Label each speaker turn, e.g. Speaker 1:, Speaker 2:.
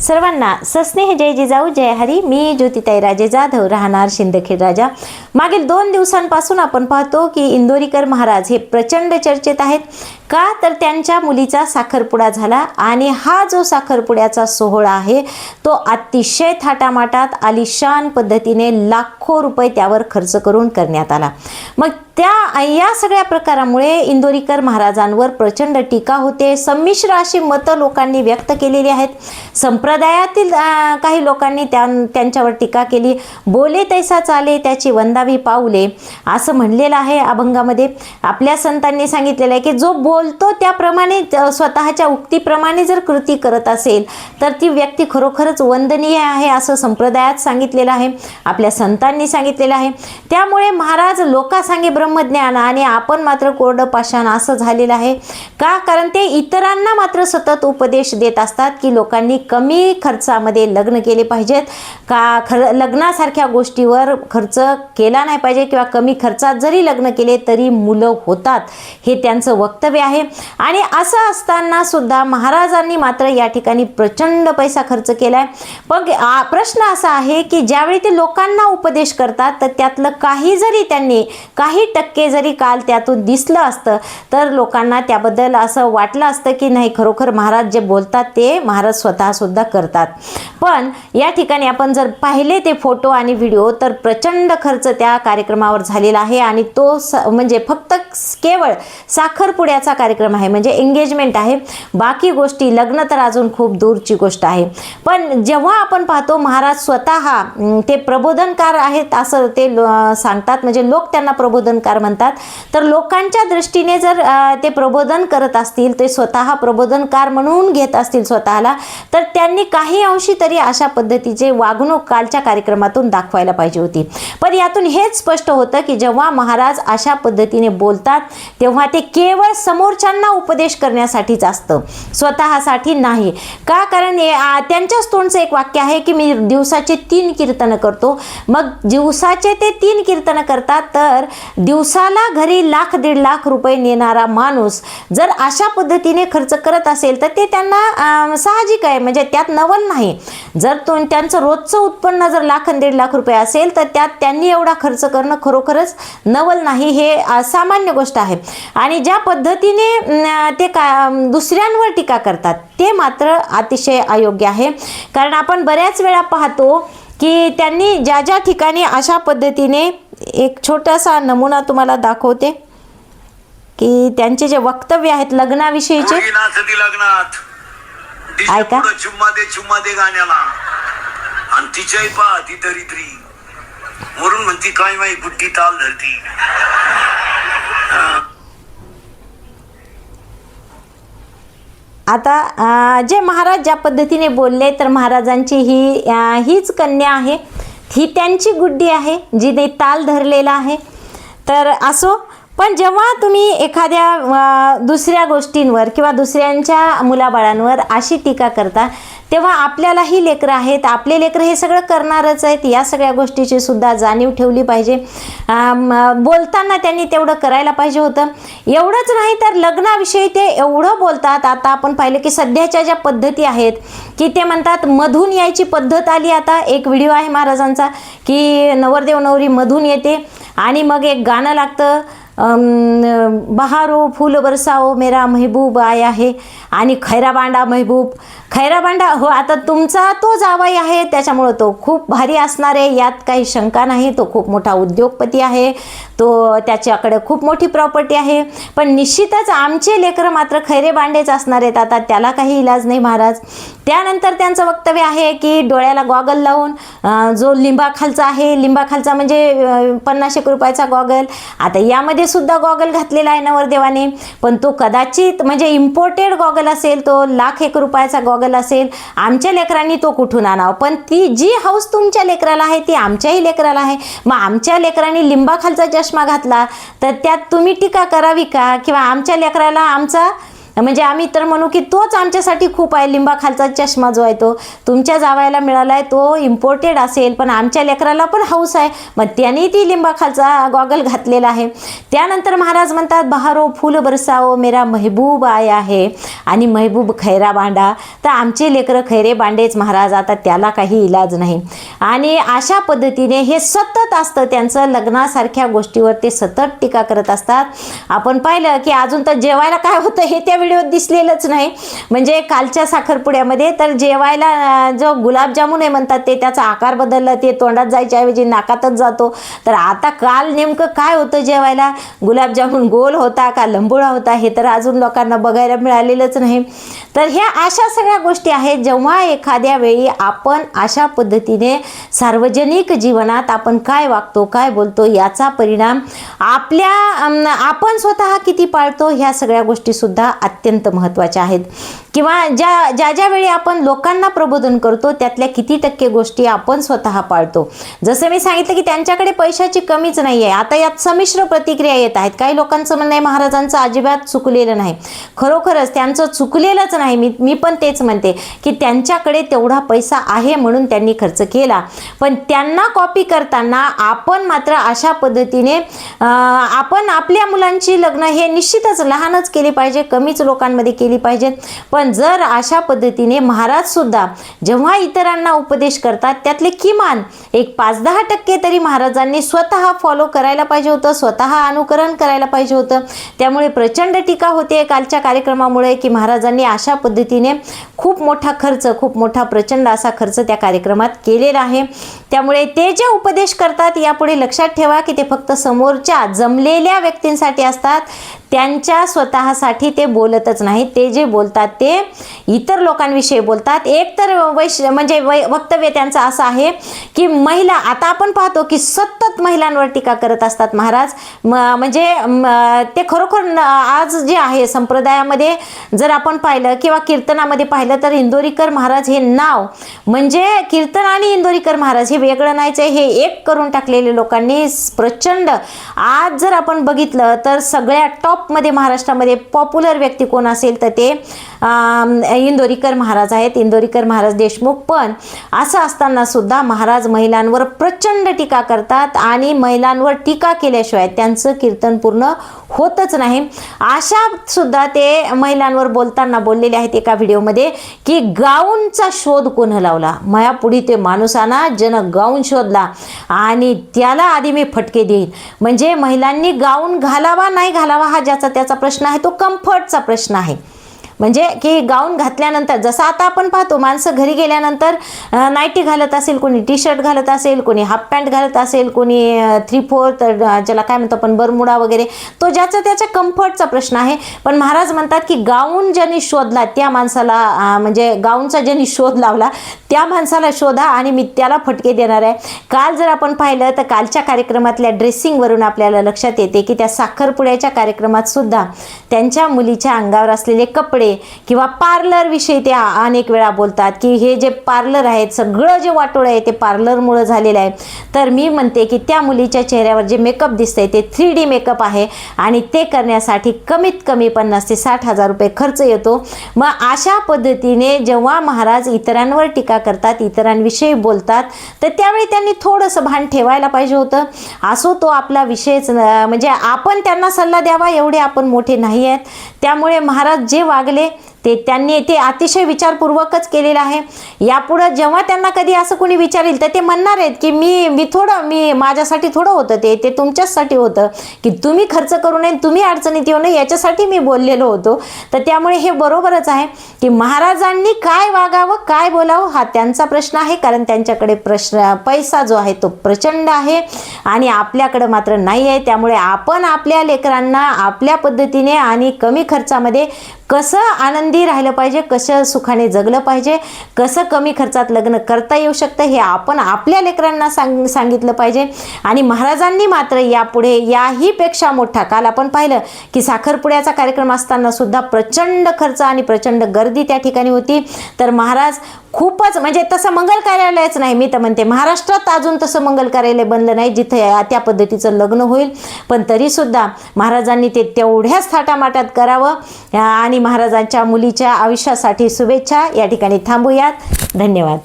Speaker 1: सर्वांना सस्नेह जय जिजाऊ जय हरी. मी ज्योतिताई राजे जाधव राहणार शिंदखेड राजा. मागील दोन दिवसांपासून आपण पाहतो की इंदोरीकर महाराज हे प्रचंड चर्चेत आहेत. का? तर त्यांच्या मुलीचा साखरपुडा झाला आणि हा जो साखरपुड्याचा सोहळा आहे तो अतिशय थाटामाटात आलिशान पद्धतीने लाखो रुपये त्यावर खर्च करून करण्यात आला. मग त्या या सगळ्या प्रकारामुळे इंदोरीकर महाराजांवर प्रचंड टीका होते. संमिश्र अशी मतं लोकांनी व्यक्त केलेली आहेत. संप्रदायातील काही लोकांनी त्या त्यांच्यावर टीका केली. बोले तैसा चाले त्याची वंदावी पाऊले असं म्हणलेलं आहे अभंगामध्ये. आपल्या संतांनी सांगितलेलं आहे की जो बोलतो त्याप्रमाणे स्वतःच्या उक्तीप्रमाणे जर कृती करत असेल तर ती व्यक्ती खरोखरच वंदनीय आहे असं संप्रदायात सांगितलेलं आहे आपल्या संतांनी सांगितलेलं आहे. त्यामुळे महाराज लोकासांगे ब्रह्मज्ञान आणि आपण मात्र कोरडं पाषाण असं झालेलं आहे. का? कारण ते इतरांना मात्र सतत उपदेश देत असतात की लोकांनी कमी खर्चामध्ये लग्न केले पाहिजेत. का? खर लग्नासारख्या गोष्टीवर खर्च केला नाही पाहिजे किंवा कमी खर्चात जरी लग्न केले तरी मुलं होतात हे त्यांचं वक्तव्य आहे. आणि असं असताना सुद्धा महाराजांनी मात्र या ठिकाणी प्रचंड पैसा खर्च केलाय. पण प्रश्न असा आहे की ज्यावेळी ते लोकांना उपदेश करतात तर त्यातलं काही जरी त्यांनी काही टक्के जरी काल त्यातून दिसलं असतं तर लोकांना त्याबद्दल असं वाटलं असतं की नाही खरोखर महाराज जे बोलतात ते महाराज स्वतः सुद्धा करतात. पण या ठिकाणी आपण जर पाहिले ते फोटो आणि व्हिडिओ तर प्रचंड खर्च त्या कार्यक्रमावर झालेला आहे. आणि तो स म्हणजे फक्त केवळ साखरपुड्याचा कार्यक्रम आहे म्हणजे एंगेजमेंट आहे. बाकी गोष्टी लग्न तर अजून खूप दूरची गोष्ट आहे. पण जेव्हा आपण पाहतो महाराज स्वतः ते प्रबोधनकार आहेत असं ते सांगतात. म्हणजे लोक त्यांना प्रबोधनकार म्हणतात. तर लोकांच्या दृष्टीने जर ते प्रबोधन करत असतील ते स्वतः प्रबोधनकार म्हणून घेत असतील स्वतःला तर त्यांनी काही अंशी तरी अशा पद्धतीचे वागणूक कालच्या कार्यक्रमातून दाखवायला पाहिजे होती. पण यातून हेच स्पष्ट होतं की जेव्हा महाराज अशा पद्धतीने बोलतात तेव्हा ते केवळ समोरच्यांना उपदेश करण्यासाठीच असतं. स्वतःसाठी नाही. का? कारण त्यांच्याच तोंडचं एक वाक्य आहे की मी दिवसाचे तीन कीर्तन करतो. मग दिवसाचे ते तीन कीर्तन करतात तर दिवसाला घरी लाख दीड लाख रुपये नेणारा माणूस जर अशा पद्धतीने खर्च करत असेल तर ते त्यांना साहजिक आहे. म्हणजे त्यात नवल नाही. जर तो त्यांचं रोजचं उत्पन्न जर लाख दीड लाख रुपये असेल तर त्यात त्यांनी एवढा खर्च करणं खरोखरच नवल नाही. हे सामान्य गोष्ट आहे. आणि ज्या पद्धतीने अं, ते का दुसऱ्यांवर टीका करतात. ते मात्र अतिशय अयोग्य आहे. कारण आपण बऱ्याच वेळा पाहतो की त्यांनी ज्या ज्या ठिकाणी अशा पद्धतीने एक छोटासा नमुना तुम्हाला दाखवते की त्यांचे जे वक्तव्य आहेत लग्नाविषयीचे. ऐका.
Speaker 2: चुम्मा दे चुम्मा दे गाण्याला. आणि तिच्याही पहा ती दरिद्री. म्हणून म्हणती काय माही बुट्टी ताल धरती.
Speaker 1: आता जे महाराज ज्या पद्धतीने बोलले तर महाराजांची ही हीच कन्या आहे. ही त्यांची गुड्डी आहे जिने ताल धरलेला आहे. तर असो पण जेव्हा तुम्ही एखाद्या दुसऱ्या गोष्टींवर किंवा दुसऱ्यांच्या मुलाबाळांवर अशी टीका करता तेव्हा आपल्यालाही लेकरं आहेत. आपले लेकरं हे सगळं करणारच आहेत. या सगळ्या गोष्टीची सुद्धा जाणीव ठेवली पाहिजे. बोलताना त्यांनी तेवढं करायला पाहिजे होतं. एवढंच नाही तर लग्नाविषयी ते एवढं बोलतात. आता आपण पाहिलं की सध्याच्या ज्या पद्धती आहेत की ते म्हणतात मधून यायची पद्धत आली. आता एक व्हिडिओ आहे महाराजांचा की नवरदेव नवरी मधून येते आणि मग एक गाणं लागतं. बहारो फूल बरसाओ मेरा महबूब आया है। आणि खैराबांडा महबूब खैराबांडा हो आता तुमचा तो जावाई आहे त्याच्यामुळं तो खूप भारी असणार आहे. यात काही शंका नाही तो खूप मोठा उद्योगपती आहे. तो त्याच्याकडे खूप मोठी प्रॉपर्टी आहे. पण निश्चितच आमचे लेकरं मात्र खैरे बांडेच असणार आहेत. आता त्याला काही इलाज नाही महाराज. त्यानंतर त्यांचं वक्तव्य आहे की डोळ्याला गॉगल लावून जो लिंबाखालचा आहे लिंबाखालचा म्हणजे पन्नास एक रुपयाचा गॉगल. आता यामध्ये सुद्धा गॉगल घातलेला आहे नवरदेवाने. पण तो कदाचित म्हणजे इम्पोर्टेड गॉगल असेल तो लाख एक रुपयाचा गॉगल असेल आमच्या लेकरांनी तो कुठून आणावं? पण ती जी हौस तुमच्या लेकराला आहे ती आमच्याही लेकराला आहे. मग आमच्या लेकरांनी लिंबाखालचा चष्मा घातला तर त्यात तुम्ही टीका करावी का? किंवा आमच्या लेकराला आमचा म्हणजे आम्ही तर म्हणू की तोच आमच्यासाठी खूप आहे. लिंबाखालचा चष्मा जो आहे तो तुमच्या जावायला मिळाला आहे तो इम्पोर्टेड असेल पण आमच्या लेकराला पण हौस आहे. मग त्यांनी ती लिंबाखालचा गॉगल घातलेला आहे. त्यानंतर महाराज म्हणतात बहारो फुल बरसाओ मेरा महबूब आय आहे आणि महबूब खैरा बांडा. तर आमचे लेकरं खैरे बांडेच महाराज आता त्याला काही इलाज नाही. आणि अशा पद्धतीने हे सतत असतं. त्यांचं लग्नासारख्या गोष्टीवर ते सतत टीका करत असतात. आपण पाहिलं की अजून तर जेवायला काय होतं हे त्या व्हिडिओत दिसलेलंच नाही. म्हणजे कालच्या साखरपुड्यामध्ये तर जेवायला जो गुलाबजामुन आहे म्हणतात ते त्याचा आकार बदलला ते तोंडात जायच्या ऐवजी नाकातच जातो. तर आता काल नेमकं काय होतं जेवायला? गुलाबजामुन गोल होता का लंबुळा होता? हे तर अजून लोकांना बघायला मिळालेलंच नाही. तर ह्या अशा सगळ्या गोष्टी आहेत जेव्हा एखाद्या वेळी आपण अशा पद्धतीने सार्वजनिक जीवनात आपण काय वागतो काय बोलतो याचा परिणाम आपल्या आपण स्वतः किती पाळतो ह्या सगळ्या गोष्टी सुद्धा अत्यंत महत्त्वाच्या आहेत. किंवा ज्या ज्या ज्यावेळी आपण लोकांना प्रबोधन करतो त्यातल्या किती टक्के गोष्टी आपण स्वतः पाळतो. जसं मी सांगितलं की त्यांच्याकडे पैशाची कमीच नाही आहे आता यात संमिश्र प्रतिक्रिया येत आहेत. काही लोकांचं म्हणणं आहे महाराजांचं अजिबात चुकलेलं नाही. खरोखरच त्यांचं चुकलेलंच नाही. मी मी पण तेच म्हणते की त्यांच्याकडे तेवढा पैसा आहे म्हणून त्यांनी खर्च केला. पण त्यांना कॉपी करताना आपण मात्र अशा पद्धतीने आपण आपल्या मुलांची लग्न हे निश्चितच लहानच केले पाहिजे कमीच लोकांमध्ये केली पाहिजेत पण जर अशा पद्धतीने महाराज सुद्धा जेव्हा इतरांना उपदेश करतात त्यातले किमान एक पाच दहा टक्के तरी महाराजांनी स्वतः फॉलो करायला पाहिजे होतं स्वतः अनुकरण करायला पाहिजे होतं. त्यामुळे प्रचंड टीका होते कालच्या कार्यक्रमामुळे की महाराजांनी अशा पद्धतीने खूप मोठा खर्च खूप मोठा प्रचंड असा खर्च त्या कार्यक्रमात केलेला आहे. त्यामुळे ते जे उपदेश करतात यापुढे लक्षात ठेवा की ते फक्त समोरच्या जमलेल्या व्यक्तींसाठी असतात. त्यांच्या स्वतःसाठी ते बोल बोलतच नाही. ते जे बोलतात ते इतर लोकांविषयी बोलतात. एक तर वैश म्हणजे वै वक्तव्य त्यांचं असं आहे की महिला आता आपण पाहतो की सतत महिलांवर टीका करत असतात महाराज. म म्हणजे ते खरोखर आज जे आहे संप्रदायामध्ये जर आपण पाहिलं किंवा कीर्तनामध्ये पाहिलं तर इंदोरीकर महाराज हे नाव म्हणजे कीर्तन आणि इंदोरीकर महाराज हे वेगळं नाहीच आहे. हे एक करून टाकलेले लोकांनी प्रचंड आज जर आपण बघितलं तर सगळ्या टॉपमध्ये महाराष्ट्रामध्ये पॉप्युलर व्यक्ती कोण असेल तर ते इंदोरीकर महाराज आहेत. इंदोरीकर महाराज देशमुख. पण असं असताना सुद्धा महाराज महिलांवर प्रचंड टीका करतात आणि महिलांवर टीका केल्याशिवाय त्यांचं कीर्तन पूर्ण होतच नाही. अशा सुद्धा ते महिलांवर बोलताना बोललेले आहेत एका व्हिडिओमध्ये की गाऊनचा शोध कोण लावला? मायापुढी ते माणूसाना जन गाऊन शोधला आणि त्याला आधी मी फटके देईन. म्हणजे महिलांनी गाऊन घालावा नाही घालावा हा ज्याचा त्याचा प्रश्न आहे तो कम्फर्टचा प्रश्न आहे. म्हणजे की गाऊन घातल्यानंतर जसं आता आपण पाहतो माणसं घरी गेल्यानंतर नाईटी घालत असेल कोणी टी शर्ट घालत असेल कोणी हाफ पॅन्ट घालत असेल कोणी थ्री फोर्थ ज्याला काय म्हणतो आपण बरमुडा वगैरे तो ज्याचा त्याच्या कम्फर्टचा प्रश्न आहे. पण महाराज म्हणतात की गाऊन ज्यांनी शोधला त्या माणसाला म्हणजे गाऊनचा ज्यांनी शोध लावला त्या माणसाला शोधा आणि मी त्याला फटके देणार आहे. काल जर आपण पाहिलं तर कालच्या कार्यक्रमातल्या ड्रेसिंगवरून आपल्याला लक्षात येते की त्या साखरपुड्याच्या कार्यक्रमात सुद्धा त्यांच्या मुलीच्या अंगावर असलेले कपडे किंवा पार्लरविषयी ते अनेक वेळा बोलतात की हे जे पार्लर आहेत सगळं जे वाटोळं आहे ते पार्लरमुळं झालेलं आहे. तर मी म्हणते की त्या मुलीच्या चेहऱ्यावर जे मेकअप दिसतंय ते थ्री डी मेकअप आहे आणि ते करण्यासाठी कमीत कमी पन्नास ते साठ हजार रुपये खर्च येतो. मग अशा पद्धतीने जेव्हा महाराज इतरांवर टीका करतात इतरांविषयी बोलतात तर त्यावेळी त्यांनी थोडंसं भान ठेवायला पाहिजे होतं. असो तो आपला विषयच म्हणजे आपण त्यांना सल्ला द्यावा एवढे आपण मोठे नाही आहेत. त्यामुळे महाराज जे वागले sale ते त्यांनी ते अतिशय विचारपूर्वकच केलेलं आहे. यापुढं जेव्हा त्यांना कधी असं कोणी विचारेल तर ते म्हणणार आहेत की मी मी थोडं मी माझ्यासाठी थोडं होतं ते ते तुमच्याचसाठी होतं की तुम्ही खर्च करू नये तुम्ही अडचणीत येऊ नये याच्यासाठी मी बोललेलो होतो. तर त्यामुळे हे बरोबरच आहे की महाराजांनी काय वागावं काय बोलावं हा त्यांचा प्रश्न आहे. कारण त्यांच्याकडे प्रश्न पैसा जो आहे तो प्रचंड आहे आणि आपल्याकडं मात्र नाही आहे. त्यामुळे आपण आपल्या लेकरांना आपल्या पद्धतीने आणि कमी खर्चामध्ये कसं आनंद राहिलं पाहिजे कसं सुखाने जगलं पाहिजे कसं कमी खर्चात लग्न करता येऊ शकतं हे आपण आपल्या लेकरांना सांग सांगितलं पाहिजे. आणि महाराजांनी मात्र यापुढे याहीपेक्षा मोठा काल आपण पाहिलं की साखरपुड्याचा कार्यक्रम असताना सुद्धा प्रचंड खर्च आणि प्रचंड गर्दी त्या ठिकाणी होती. तर महाराज खूपच म्हणजे तसं मंगल कार्यालयच नाही मी तर म्हणते महाराष्ट्रात अजून तसं मंगल कार्यालय बनलं नाही जिथे त्या पद्धतीचं लग्न होईल. पण तरीसुद्धा महाराजांनी ते तेवढ्याच थाटामाटात करावं. आणि महाराजांच्या मुलीच्या आयुष्यासाठी शुभेच्छा. या ठिकाणी थांबूयात. धन्यवाद.